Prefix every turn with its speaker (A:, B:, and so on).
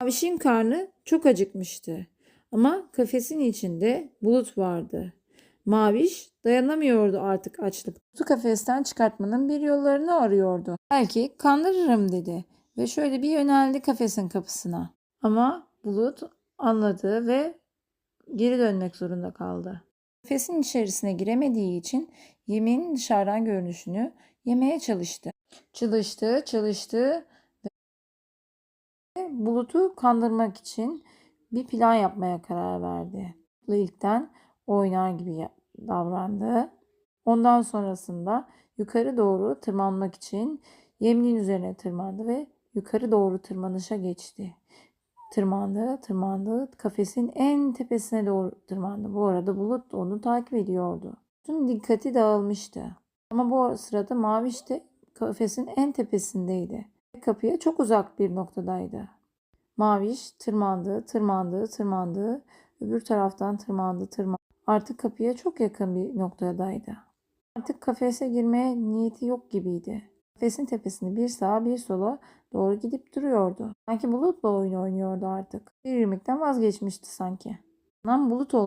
A: Maviş'in karnı çok acıkmıştı. Ama kafesin içinde bulut vardı. Maviş dayanamıyordu artık açlık. Bulutu kafesten çıkartmanın bir yollarını arıyordu. Belki kandırırım dedi ve şöyle bir yöneldi kafesin kapısına. Ama Bulut anladı ve geri dönmek zorunda kaldı. Kafesin içerisine giremediği için yemeğin dışarıdan görünüşünü yemeye çalıştı. Çalıştı, çalıştı Bulut'u kandırmak için bir plan yapmaya karar verdi. İlkten oynar gibi davrandı. Ondan sonrasında yukarı doğru tırmanmak için yemliğin üzerine tırmandı ve yukarı doğru tırmanışa geçti. Tırmandı, tırmandı. Kafesin en tepesine doğru tırmandı. Bu arada Bulut onu takip ediyordu. Bulut'un dikkati dağılmıştı. Ama bu sırada Maviş de kafesin en tepesindeydi. Kapıya çok uzak bir noktadaydı. Maviş tırmandı, tırmandı, tırmandı. Öbür taraftan tırmandı, tırmandı. Artık kapıya çok yakın bir noktadaydı. Artık kafese girmeye niyeti yok gibiydi. Kafesin tepesinde bir sağa bir sola doğru gidip duruyordu. Sanki bulutla oyun oynuyordu artık. Bir irmikten vazgeçmişti sanki. Anam bulut oldu.